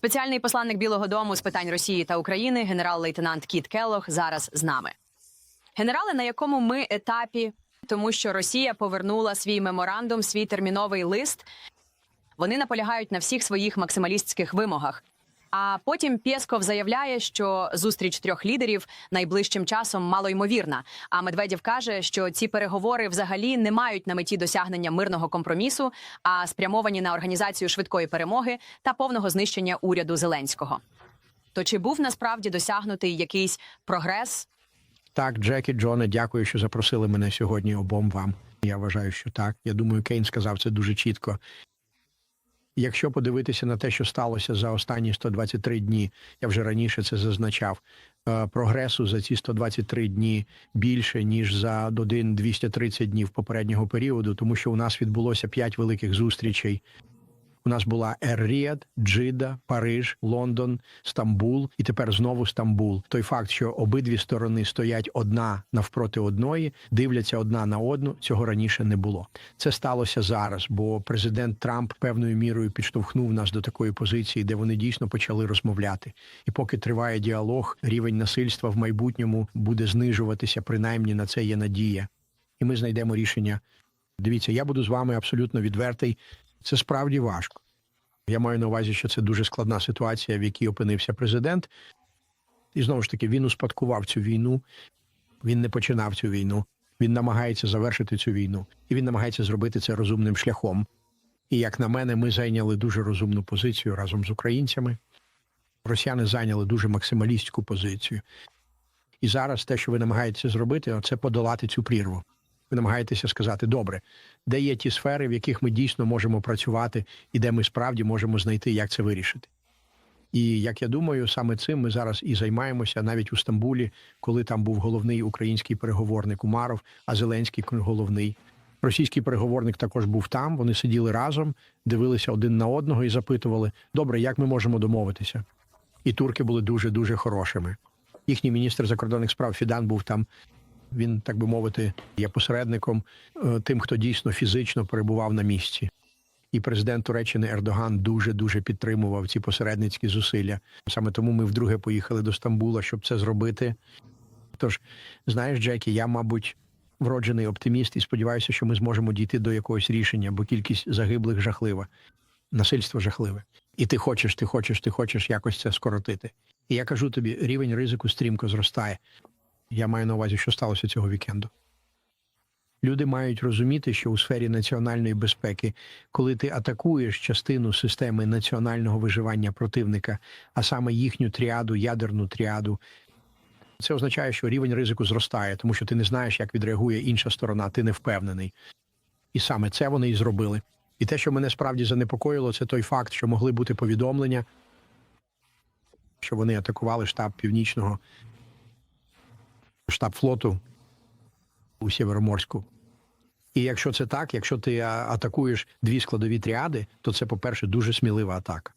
Спеціальний посланник Білого Дому з питань Росії та України, генерал-лейтенант Кіт Келлог, зараз з нами. Генерали, на якому ми етапі, тому що Росія повернула свій меморандум, свій терміновий лист. Вони наполягають на всіх своїх максималістських вимогах. А потім Пєсков заявляє, що зустріч трьох лідерів найближчим часом малоймовірна. А Медведєв каже, що ці переговори взагалі не мають на меті досягнення мирного компромісу, а спрямовані на організацію швидкої перемоги та повного знищення уряду Зеленського. То чи був насправді досягнутий якийсь прогрес Так, Джекі, Джоне, дякую, що запросили мене сьогодні обом вам. Я вважаю, що так. Я думаю, Кейн сказав це дуже чітко. Якщо подивитися на те, що сталося за останні 123 дні, я вже раніше це зазначав. е, Прогресу за ці 123 дні більше ніж за один 230 днів попереднього періоду, тому що у нас відбулося п'ять великих зустрічей. У нас була Ер-Ріад, Джида, Париж, Лондон, Стамбул і тепер знову Стамбул. Той факт, що обидві сторони стоять одна навпроти одної, дивляться одна на одну, цього раніше не було. Це сталося зараз, бо президент Трамп певною мірою підштовхнув нас до такої позиції, де вони дійсно почали розмовляти. І поки триває діалог, рівень насильства в майбутньому буде знижуватися. Принаймні на це є надія, і ми знайдемо рішення. Дивіться, я буду з вами абсолютно відвертий. Це справді важко. Я маю на увазі, що це дуже складна ситуація, в якій опинився президент. І знову ж таки, він успадкував цю війну, він не починав цю війну. Він намагається завершити цю війну, і він намагається зробити це розумним шляхом. І як на мене, ми зайняли дуже розумну позицію разом з українцями. Росіяни зайняли дуже максималістську позицію. І зараз те, що ви намагаєтеся зробити, це подолати цю прірву. Ви намагаєтеся сказати, добре, де є ті сфери, в яких ми дійсно можемо працювати, і де ми справді можемо знайти, як це вирішити. І як я думаю, саме цим ми зараз і займаємося навіть у Стамбулі, коли там був головний український переговорник Умаров, а Зеленський головний. Російський переговорник також був там. Вони сиділи разом, дивилися один на одного і запитували: добре, як ми можемо домовитися? І турки були дуже дуже хорошими. Їхній міністр закордонних справ Фідан був там. Він, так би мовити, є посередником е, тим, хто дійсно фізично перебував на місці. І президент Туреччини Ердоган дуже дуже підтримував ці посередницькі зусилля. Саме тому ми вдруге поїхали до Стамбула, щоб це зробити. Тож, знаєш, Джекі, я, мабуть, вроджений оптиміст і сподіваюся, що ми зможемо дійти до якогось рішення, бо кількість загиблих жахлива, насильство жахливе. І ти хочеш, ти хочеш, ти хочеш якось це скоротити. І я кажу тобі, рівень ризику стрімко зростає. Я маю на увазі, що сталося цього вікенду. Люди мають розуміти, що у сфері національної безпеки, коли ти атакуєш частину системи національного виживання противника, а саме їхню тріаду, ядерну тріаду, це означає, що рівень ризику зростає, тому що ти не знаєш, як відреагує інша сторона, ти не впевнений. І саме це вони і зробили. І те, що мене справді занепокоїло, це той факт, що могли бути повідомлення, що вони атакували штаб північного штаб флоту у Сєвєроморську. І якщо це так, якщо ти атакуєш дві складові тріади, то це, по-перше, дуже смілива атака.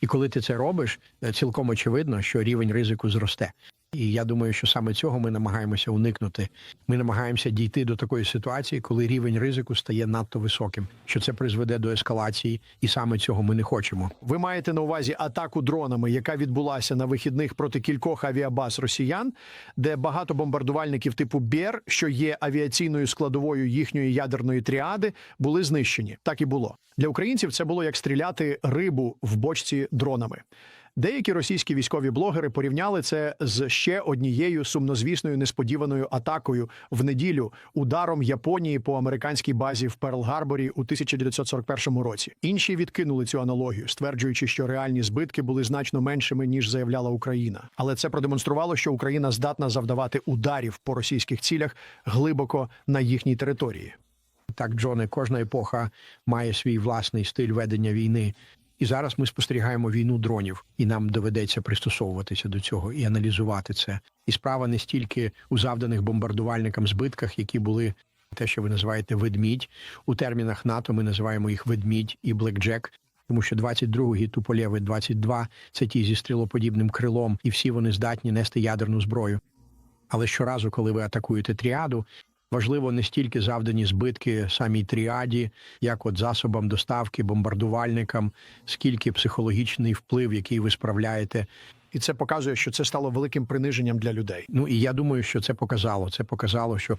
І коли ти це робиш, е, цілком очевидно, що рівень ризику зросте. І я думаю, що саме цього ми намагаємося уникнути. Ми намагаємося дійти до такої ситуації, коли рівень ризику стає надто високим, що це призведе до ескалації, і саме цього ми не хочемо. Ви маєте на увазі атаку дронами, яка відбулася на вихідних проти кількох авіабаз росіян, де багато бомбардувальників типу Бєр, що є авіаційною складовою їхньої ядерної тріади, були знищені. Так і було для українців. Це було як стріляти рибу в бочці дронами. Деякі російські військові блогери порівняли це з ще однією сумнозвісною несподіваною атакою в неділю ударом Японії по американській базі в Перл-Гарборі у 1941 році. Інші відкинули цю аналогію, стверджуючи, що реальні збитки були значно меншими ніж заявляла Україна. Але це продемонструвало, що Україна здатна завдавати ударів по російських цілях глибоко на їхній території. Так, Джоне, кожна епоха має свій власний стиль ведення війни. І зараз ми спостерігаємо війну дронів, і нам доведеться пристосовуватися до цього і аналізувати це. І справа не стільки у завданих бомбардувальникам збитках, які були те, що ви називаєте ведмідь. У термінах НАТО ми називаємо їх ведмідь і блекджек. Тому що 22-й Туполєви 22 – це ті зі стрілоподібним крилом, і всі вони здатні нести ядерну зброю. Але щоразу, коли ви атакуєте тріаду, Важливо не стільки завдані збитки самій тріаді, як от засобам доставки, бомбардувальникам, скільки психологічний вплив, який ви справляєте. І це показує, що це стало великим приниженням для людей. Ну і я думаю, що це показало. Це показало, що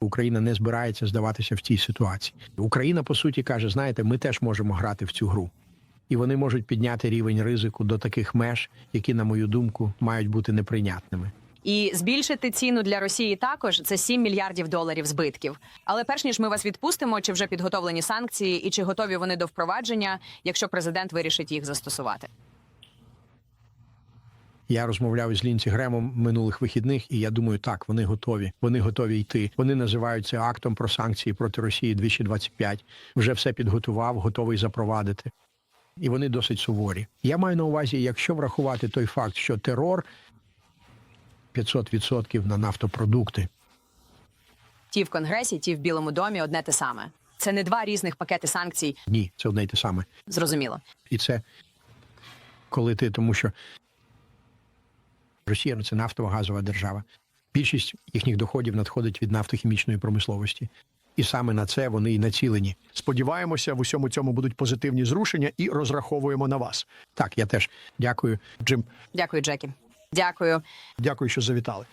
Україна не збирається здаватися в цій ситуації. Україна, по суті, каже: знаєте, ми теж можемо грати в цю гру. І вони можуть підняти рівень ризику до таких меж, які, на мою думку, мають бути неприйнятними. І збільшити ціну для Росії також це 7 мільярдів доларів збитків. Але перш ніж ми вас відпустимо, чи вже підготовлені санкції, і чи готові вони до впровадження, якщо президент вирішить їх застосувати? Я розмовляв із Лінці Гремом минулих вихідних, і я думаю, так вони готові. Вони готові йти. Вони називають це актом про санкції проти Росії 2025. Вже все підготував, готовий запровадити. І вони досить суворі. Я маю на увазі, якщо врахувати той факт, що терор 500% на нафтопродукти. Ті в Конгресі, ті в Білому домі одне те саме. Це не два різних пакети санкцій. Ні, це одне й те саме. Зрозуміло. І це коли ти, тому що Росія ну, це нафтова газова держава. Більшість їхніх доходів надходить від нафтохімічної промисловості. І саме на це вони і націлені. Сподіваємося, в усьому цьому будуть позитивні зрушення і розраховуємо на вас. Так, я теж дякую. Джим, Дякую, Джекі. Дякую. дякую, що завітали.